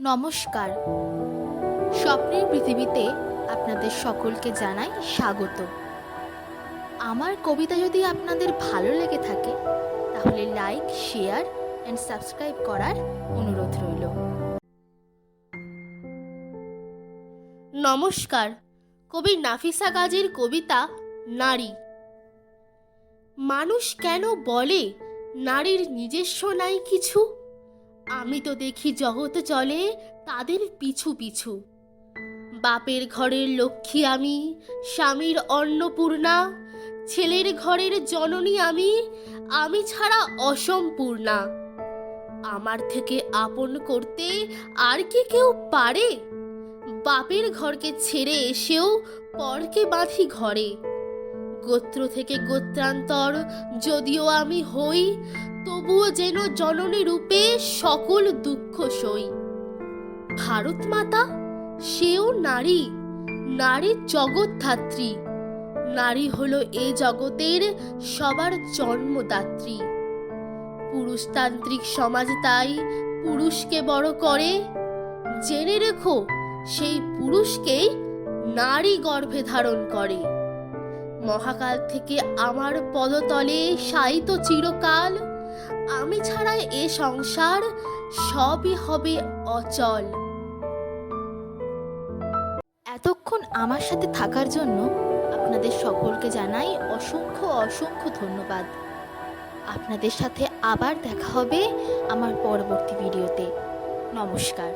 নমস্কার। স্বপ্নের পৃথিবীতে আপনাদের সকলকে জানাই স্বাগত। আমার কবিতা যদি আপনাদের ভালো লেগে থাকে, তাহলে লাইক শেয়ার অ্যান্ড সাবস্ক্রাইব করার অনুরোধ রইল। নমস্কার, কবি নাফিসা গাজীর কবিতা নারী। মানুষ কেন বলে নারীর নিজস্ব নাই কিছু? আমি তো দেখি জগৎ চলে তাদের পিছু পিছু। বাপের ঘরের লক্ষ্মী আমি, স্বামীর অন্নপূর্ণা, ছেলের ঘরের জননী আমি আমি ছাড়া অসম্পূর্ণা। আমার থেকে আপন করতে আর কি কেউ পারে? বাপের ঘরকে ছেড়ে এসেও পরকে বাঁধি ঘরে। গোত্র থেকে গোত্রান্তর যদিও আমি হই তবুও যেন জননী রূপে সকল দুঃখ সই। ভারত মাতা, সেও নারী নারীর জগৎধাত্রী। নারী হলো এ জগতের সবার জন্মদাত্রী। পুরুষতান্ত্রিক সমাজ তাই পুরুষকে বড় করে। জেনে রেখো, সেই পুরুষকেই নারী গর্ভে ধারণ করে। মহাকাল থেকে আমার পদতলে শায়িত চিরকাল আমি ছাড়া এ সংসার সবই হবে অচল। এতক্ষণ আমার সাথে থাকার জন্য আপনাদের সকলকে জানাই অসংখ্য অসংখ্য ধন্যবাদ। আপনাদের সাথে আবার দেখা হবে আমার পরবর্তী ভিডিওতে। নমস্কার।